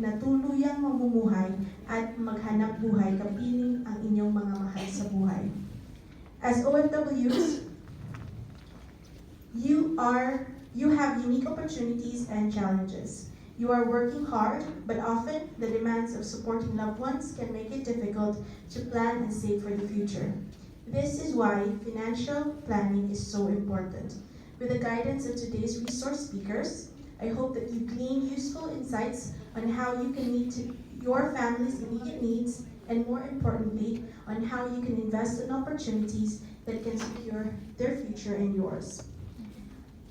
na tuluyang mamumuhay at maghanap buhay kapiling ang inyong mga mahal sa buhay. As OFWs, you are you have unique opportunities and challenges. You are working hard, but often the demands of supporting loved ones can make it difficult to plan and save for the future. This is why financial planning is so important. With the guidance of today's resource speakers, I hope that you glean useful insights on how you can meet your family's immediate needs and more importantly, on how you can invest in opportunities that can secure their future and yours.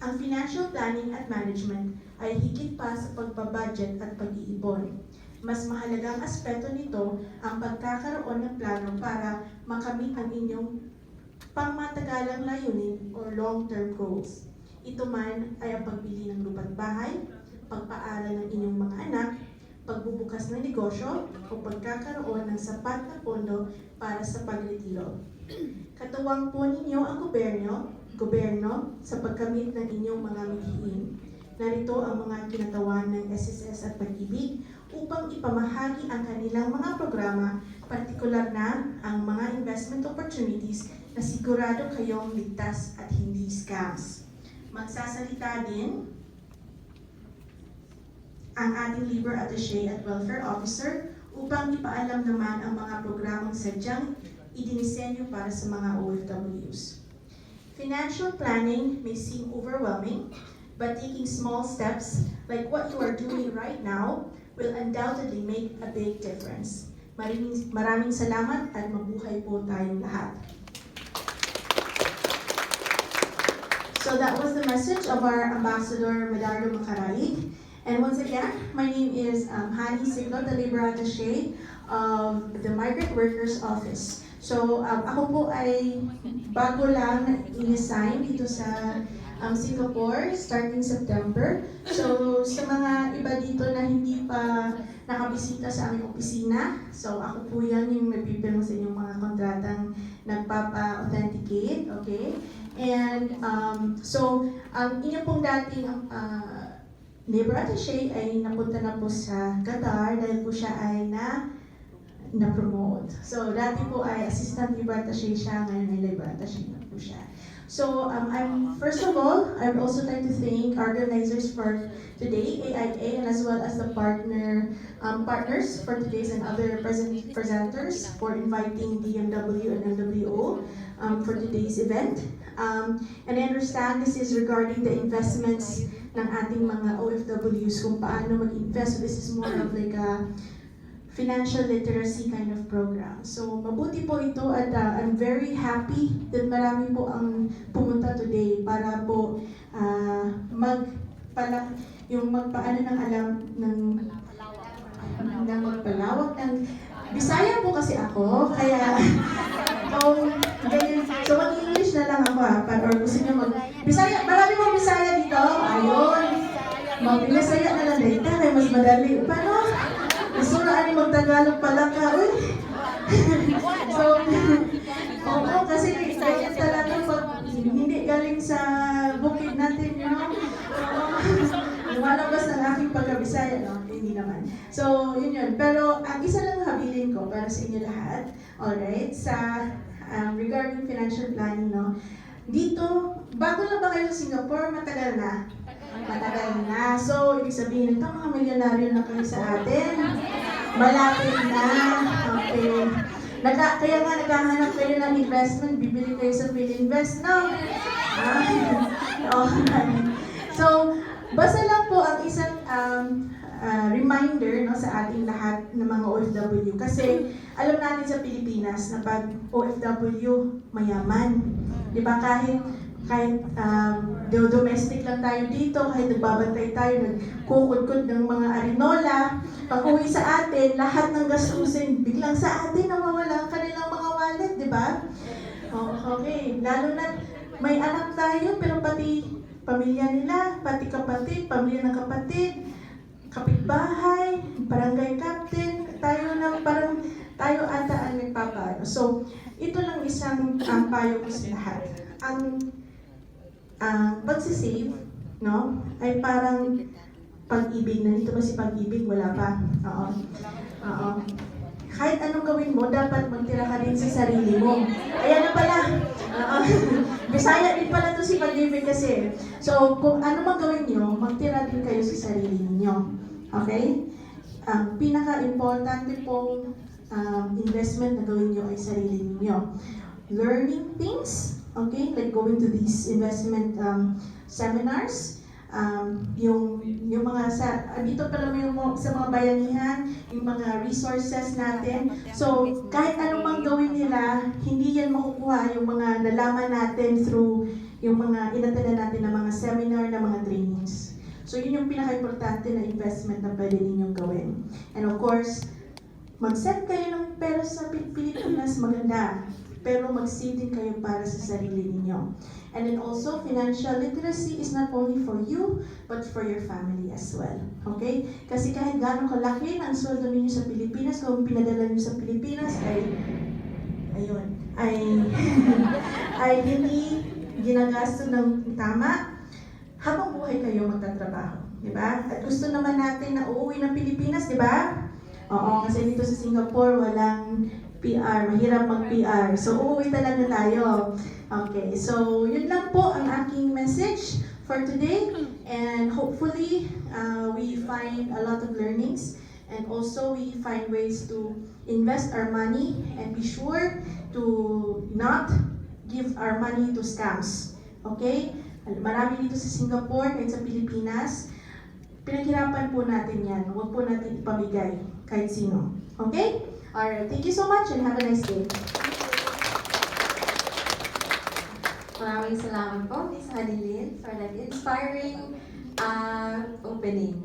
Ang financial planning at management ay higit pa sa pagbabudget at pag-iipon. Mas mahalagang aspeto nito ang pagkakaroon ng plano para makamit ang inyong pangmatagalang layunin or long-term goals. Ito man ay ang pagbili ng lupa't bahay, pagpaaral ng inyong mga anak, pagbubukas ng negosyo, o pagkakaroon ng sapat na pondo para sa pagretiro. Katuwang po ninyo ang gobyerno, gobyerno sa pagkamit ng inyong mga mithiin. Narito ang mga kinatawan ng SSS at Pag-ibig upang ipamahagi ang kanilang mga programa, partikular na ang mga investment opportunities na sigurado kayong ligtas at hindi scams. Magsasalita din ang ating Labor Attaché at Welfare Officer upang ipaalam naman ang mga programang sadyang idinisenyo para sa mga OFWs. Financial planning may seem overwhelming, but taking small steps like what you are doing right now will undoubtedly make a big difference. Maraming, maraming salamat at mabuhay po tayong lahat. So that was the message of our Ambassador Medardo Macaraig. And once again, my name is um, Hani Siglo, the Labor Attaché of the Migrant Workers Office. So um, ako po ay bago lang in-assign dito sa um, Singapore starting September. So sa mga iba dito na hindi pa nakabisita sa aming opisina, so ako po yan yung nagpipirma sa inyong mga kontratang nagpapa-authenticate, okay? And um, so, ang inyong pong dating uh, labor attaché ay napunta na po sa Qatar dahil po siya ay na na-promote. So, dati po ay assistant labor attaché siya, ngayon ay labor attaché na po siya. So, um, I'm first of all, I would also like to thank organizers for today, AIA, and as well as the partner um, partners for today's and other present presenters for inviting DMW and MWO um, for today's event. Um, and I understand this is regarding the investments ng ating mga OFWs kung paano mag-invest. So this is more of like a financial literacy kind of program. So mabuti po ito at uh, I'm very happy that marami po ang pumunta today para po uh, magpala yung magpaano ng alam ng ng magpalawak ng Bisaya po kasi ako, kaya kung ganyan, so mag-English na lang ako ha, para or gusto niyo mag Bisaya, marami mong Bisaya dito, ayun. Mag-Bisaya na lang dito, kaya mas madali. Paano? Gusto na ani mag-Tagalog pala ka, uy. so, oo, kasi ganyan talaga pag hindi galing sa bukid natin, you know? Lumalabas ng aking pagkabisaya, no? Hindi naman. So, yun yun. Pero, ang isa lang habilin ko para sa inyo lahat, alright, sa um, regarding financial planning, no? Dito, bago lang ba kayo sa Singapore, matagal na? Matagal na. So, ibig sabihin, ito mga milyonaryo na kayo sa atin. Malapit na. Okay. Naka, kaya nga naghahanap kayo ng investment, bibili kayo sa Philinvest, no? Ah, okay. So, basta lang po ang isang um, uh, reminder no, sa ating lahat ng mga OFW. Kasi alam natin sa Pilipinas na pag OFW, mayaman. Di ba kahit kahit um, do- domestic lang tayo dito, kahit nagbabantay tayo, nagkukudkod ng mga arinola, pag uwi sa atin, lahat ng gastusin, biglang sa atin nawawala ang kanilang mga wallet, di ba? Oh, okay, lalo na may anak tayo, pero pati pamilya nila, pati kapatid, pamilya ng kapatid, kapitbahay, barangay captain, tayo na parang tayo ata ang nagpapaano. So, ito lang isang ang payo ko sa lahat. Ang ang pagsisave, no, ay parang pag-ibig. Nandito ba si pag-ibig? Wala pa. Oo. Oo. Kahit anong gawin mo, dapat magtira ka din sa sarili mo. Ayan na pala. Bisaya din pala to si pag-ibig kasi. So, kung ano man gawin nyo, magtira din kayo sa sarili ninyo. Okay? Ang pinaka-importante pong um, investment na gawin nyo ay sarili ninyo. Learning things, okay? Like going to these investment um, seminars, um, yung yung mga sa ah, dito pa lang yung sa mga bayanihan, yung mga resources natin. So, kahit anong mang gawin nila, hindi yan makukuha yung mga nalaman natin through yung mga inatenda natin na mga seminar, na mga trainings. So, yun yung pinaka-importante na investment na pwede ninyong gawin. And of course, mag-set kayo ng pera sa Pil- Pilipinas, maganda. Pero mag-save din kayo para sa sarili ninyo. And then also, financial literacy is not only for you, but for your family as well. Okay? Kasi kahit gaano kalaki ang sweldo ninyo sa Pilipinas, kung pinadala niyo sa Pilipinas, ay, ayun, ay, ay hindi ginagasto ng tama, habang buhay kayo magtatrabaho. Di ba? At gusto naman natin na uuwi ng Pilipinas, di ba? Oo, kasi dito sa Singapore, walang PR. Mahirap mag-PR. So, uuwi talaga tayo. Okay, so yun lang po ang aking message for today. And hopefully, uh, we find a lot of learnings. And also, we find ways to invest our money and be sure to not give our money to scams. Okay? Marami dito sa Singapore, kahit sa Pilipinas, pinaghirapan po natin yan. Huwag po natin ipamigay kahit. Okay? Alright, thank you so much and have a nice day. Maraming salamat po, Miss Hanilin, for that inspiring uh, opening.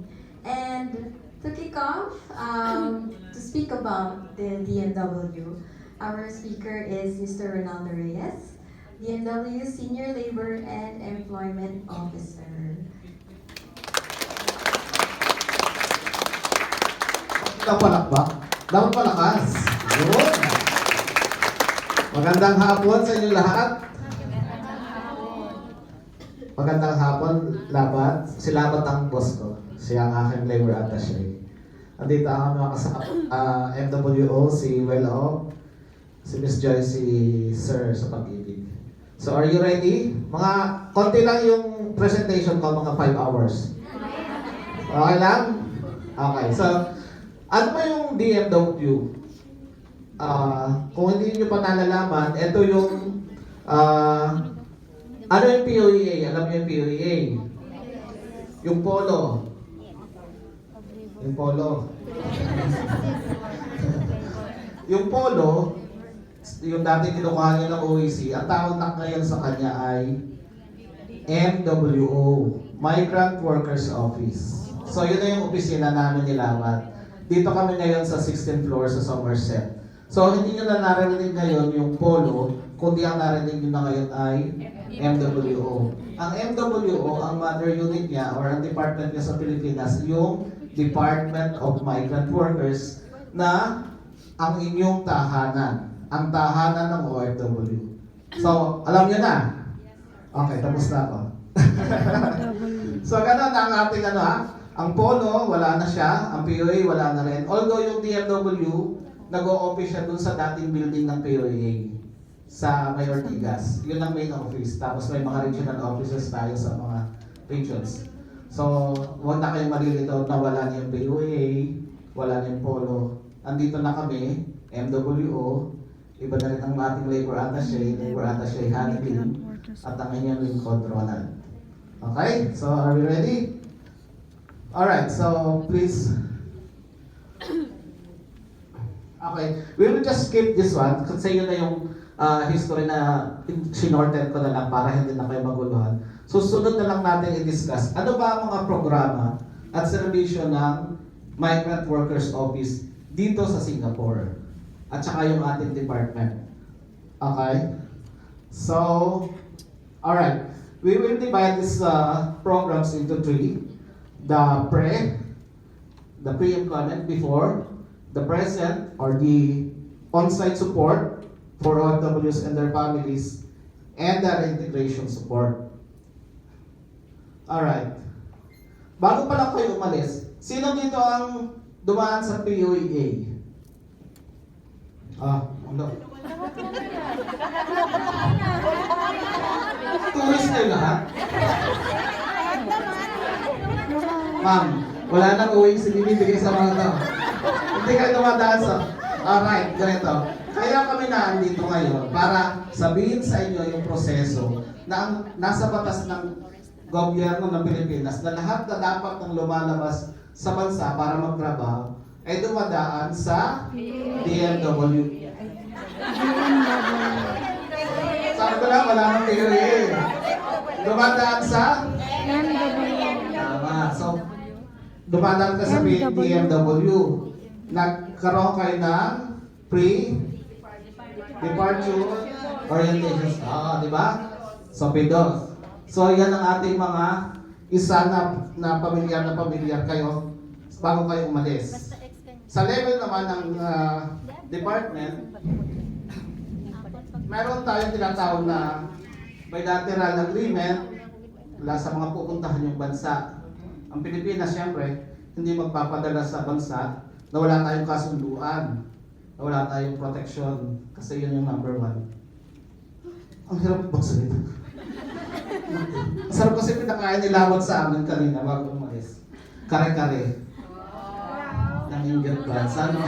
And to kick off, um, to speak about the DMW, our speaker is Mr. Ronaldo Reyes, DMW Senior Labor and Employment Officer. Kapalakpak. Dapat palakas. Yun. Magandang hapon sa inyo lahat. Magandang hapon, Labat. Si Labat ang boss ko. Siya ang aking labor attaché. Andito ang mga kasama, ah, MWO, si Welo, si Miss Joy, si Sir sa pag-ibig. So are you ready? Mga konti lang yung presentation ko, mga 5 hours. Okay lang? Okay, so ano ba yung DMW? Ah, kung hindi nyo pa nalalaman, ito yung ah, ano yung POEA? Alam niyo yung POEA? Yung polo. Yung polo. yung polo, yung dati kinukuha niya ng OEC, ang tawag na ngayon sa kanya ay MWO, Migrant Workers Office. So yun na yung opisina namin ni Lamat. Dito kami ngayon sa 16th floor sa Somerset. So hindi nyo na narinig ngayon yung polo, kundi ang narinig nyo na ngayon ay MWO. Ang MWO, ang mother unit niya or ang department niya sa Pilipinas, yung Department of Migrant Workers na ang inyong tahanan. Ang tahanan ng OFW. So, alam niyo na? Okay, tapos na ako. so, ganun ang ating ano ha. Ang polo, wala na siya. Ang POA, wala na rin. Although yung DMW, nag-o-office siya dun sa dating building ng POA sa May Ortigas. Yun ang main office. Tapos may mga regional offices tayo sa mga regions. So, huwag na kayong malilito na wala na yung POA, wala na yung polo. Andito na kami, MWO, iba na rin ang ating labor attaché, labor attaché handling, at ang inyong lingkod Ronald. Okay, so are we ready? Alright, so please. Okay, we will just skip this one kasi yun na yung ah, history na sinorted ko na lang para hindi na kayo maguluhan. Susunod na lang natin i-discuss ano ba ang mga programa at serbisyo ng Migrant Workers Office dito sa Singapore at saka yung ating department. Okay? So, alright. We will divide these uh, programs into three. The pre, the pre-employment before, the present or the on-site support for OFWs and their families, and the reintegration support. Alright. bago pa lang kayo umalis, sino dito ang dumaan sa PUEA? Ah, ano? Tourist kayo lahat? Ma'am, wala nang uwing sinibibigay sa mga to. Hindi kayo dumadaan sa... Alright, ganito. Kaya kami na andito ngayon para sabihin sa inyo yung proseso na ang nasa batas ng gobyerno ng Pilipinas na lahat na dapat ng lumalabas sa bansa para magtrabaho ay dumadaan sa DMW. Sabi ko lang, wala nang theory. Dumadaan sa Tama. So, dumadaan ka sa BMW. Nagkaroon kayo ng pre-departure orientation. Ah, di ba? So, PIDOS. So, yan ang ating mga isa na, na pamilyar na pamilyar kayo bago kayo umalis. Sa level naman ng ah, department, meron tayong tinatawag na bilateral agreement mula sa mga pupuntahan yung bansa. Ang Pilipinas, siyempre, hindi magpapadala sa bansa na wala tayong kasunduan, na wala tayong protection, kasi yun yung number one. Ang hirap magsalita. Ang sarap kasi pinakain nilawat sa amin kanina bago umalis. Kare-kare. Ng Indian plants. Ano?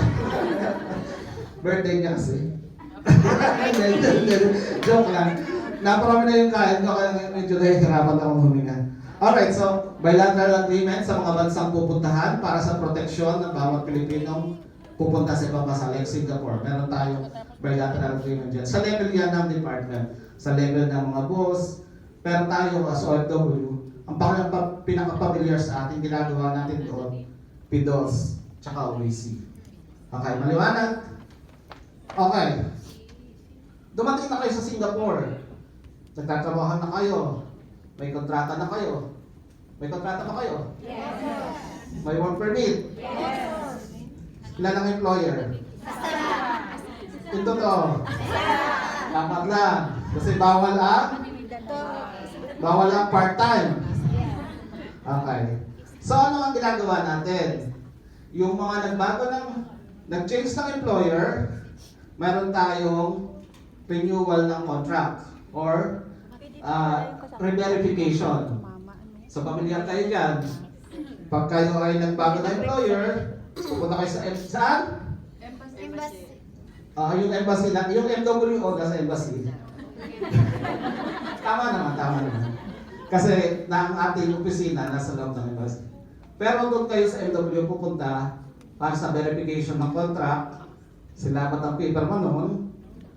Birthday niya kasi. Joke lang. Naparami na yung kain ko kaya medyo nahihirapan akong huminga. Alright, so bilateral agreement sa mga bansang pupuntahan para sa proteksyon ng bawat Pilipinong pupunta sa ibang bansa like Singapore. Meron tayong bilateral agreement dyan. Sa level yan ng department, sa level ng mga boss, pero tayo as OFW, ang pinaka- pinaka-familiar sa ating ginagawa natin doon, PIDOS, tsaka OEC. Okay, maliwanag? Okay. Dumating na kayo sa Singapore. Nagtatrabaho na kayo. May kontrata na kayo. May kontrata ba kayo? Yes. May work permit? Yes. Ilan ang employer? Ito to. Dapat lang. Kasi bawal ang bawal ang part-time. Okay. So ano ang ginagawa natin? Yung mga nagbago ng nag-change ng employer, meron tayong renewal ng contract or uh, re-verification. So, pamilyar kayo dyan. Pag kayo ay nagbago na employer, pupunta kayo sa M- saan? Ah, yung embassy lang, yung MWO nasa embassy. tama naman, tama naman. Kasi na ang ating opisina nasa loob ng embassy. Pero doon kayo sa MW pupunta para sa verification ng contract, sila ang paper mo noon,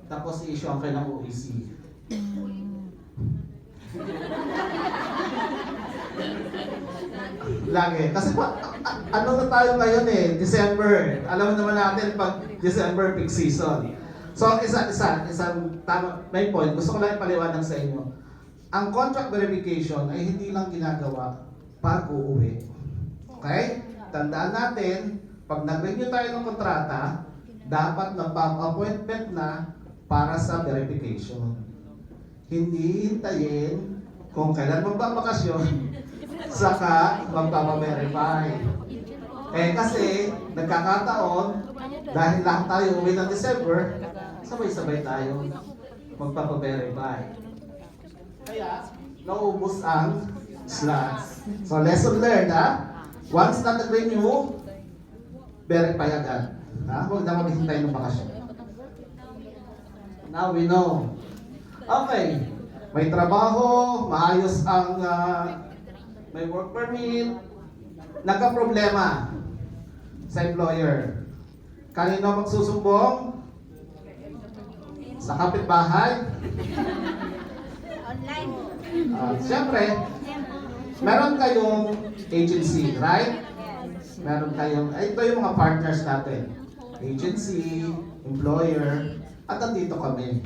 tapos i-issue ang kayo ng OEC. Lagi. Kasi pa, ano na tayo ngayon eh, December. Alam naman natin pag December peak season. So, isa, isa, isang tama, may point, gusto ko lang ipaliwanag sa inyo. Ang contract verification ay hindi lang ginagawa pag uuwi. Okay? Tandaan natin, pag nag-renew tayo ng kontrata, dapat nagpa-appointment na para sa verification. Hindi hintayin kung kailan magbabakasyon, saka magpapaverify. Eh kasi, nagkakataon, dahil lahat tayo uwi ng December, sabay-sabay tayo magpapaverify. Kaya, naubos ang slots. So, lesson learned, ha? Once na nag-renew, verify agad. Ha? Huwag na maghintay ng bakasyon. Now we know. Okay. May trabaho, maayos ang ah, may work permit, nagka-problema sa employer. Kanino magsusumbong? Sa kapitbahay? Online. Ah, Siyempre, meron kayong agency, right? Meron kayong, ay, ito yung mga partners natin. Agency, employer, at nandito kami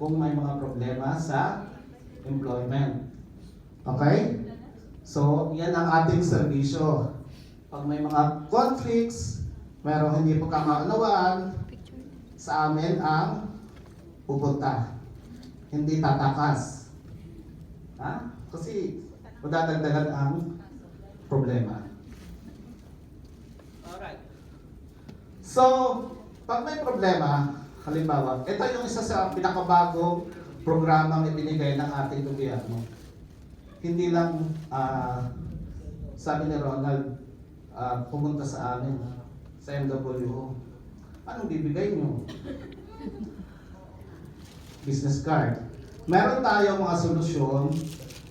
kung may mga problema sa employment. Okay? So, yan ang ating serbisyo. Pag may mga conflicts, merong hindi pagkakaunawaan, sa amin ang pupunta. Hindi tatakas. Ha? Kasi madadagdagan ang problema. Alright. So, pag may problema, halimbawa, ito yung isa sa pinakabagong programang ibinigay ng ating gobyerno. Hindi lang, ah, sabi ni Ronald, ah, pumunta sa amin, sa MWO. Anong bibigay nyo? Business card. Meron tayong mga solusyon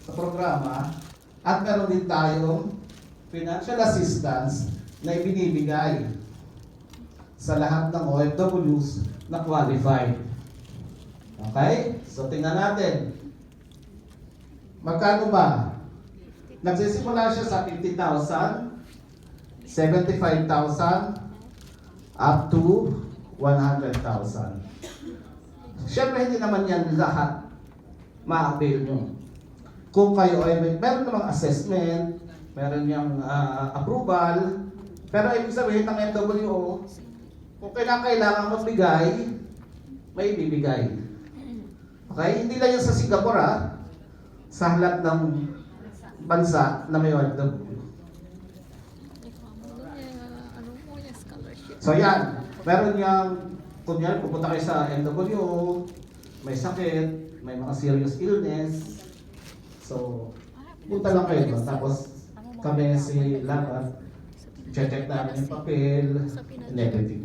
sa programa at meron din tayong financial assistance na ibinibigay sa lahat ng OFWs na qualified. Okay? So tingnan natin. Magkano ba? Nagsisimula siya sa 50,000, 75,000, up to 100,000. Siyempre, hindi naman yan lahat ma-avail nyo. Kung kayo ay may, meron namang assessment, meron yung ah, approval, pero ibig sabihin ng MWO, kung kailangan magbigay, may bibigay. Okay? Hindi lang yan sa Singapore ah. Sa lahat ng bansa na may OFW. So yan, meron yung, kunyari pupunta kayo sa MWO, may sakit, may mga serious illness. So, punta lang kayo doon. Tapos kami si Labat, check namin yung papel and everything.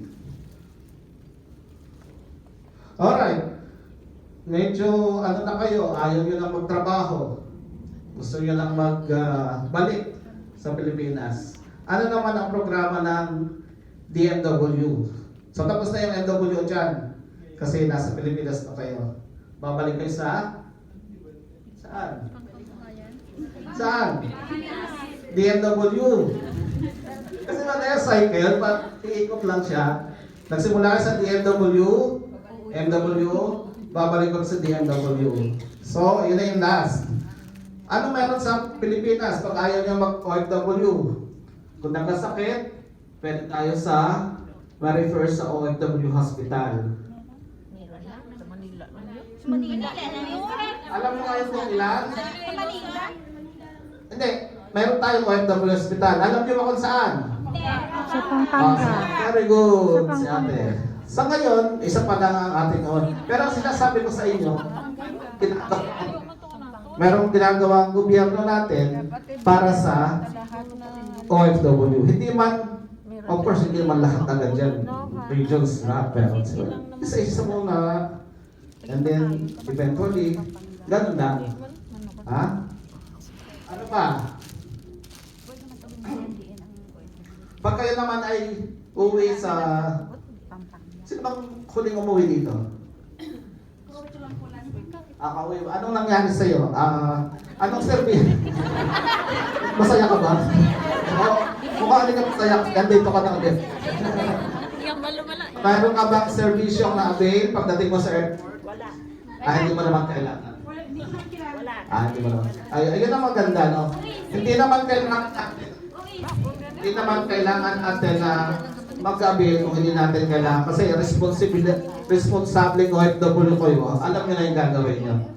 Alright. Medyo ano na kayo, ayaw nyo lang magtrabaho. Gusto nyo lang magbalik sa Pilipinas. Ano naman ang programa ng DMW? So tapos na yung MW dyan. Kasi nasa Pilipinas na kayo. Babalik kayo sa? Saan? Saan? DMW. Kasi mag-SI kayo, pa iikot lang siya. Nagsimula sa DMW, MW, babalik ko sa DMW. So, yun na yung last. Ano meron sa Pilipinas pag ayaw niya mag-OFW? Kung nagkasakit, pwede tayo sa ma-refer sa OFW hospital. Sa Manila. Sa Manila. Alam mo ngayon kung ilan? Sa Manila? Hindi, meron tayong OFW hospital. Alam niyo ba kung saan? Sa Pampanga. Ah, very good, si ate. Sa ngayon, isa pa lang ang ating on. Pero sinasabi ko sa inyo, ginagawa, merong ginagawa ang gobyerno natin para sa OFW. Hindi man, of course, hindi man lahat agad dyan. Regions na, pero isa-isa muna. And then, eventually, ganun lang. Ha? Ano pa? Pag kayo naman ay uwi sa... Sino bang huling umuwi dito? Ah, uwi. Anong nangyari sa'yo? Ah, anong service? masaya ka ba? Oh, mukha ka masaya. Nandito ka. Yung malumala. Mayroon ka bang servisyo na avail pagdating mo sa airport? Wala. Ah, hindi mo naman kailangan. Wala. Ah, hindi mo naman. Ay, ayun ang maganda, no? Hindi naman kailangan hindi naman kailangan natin na mag-avail kung hindi natin kailangan. Kasi responsible, responsable OFW kayo. Alam niyo na yung gagawin niyo.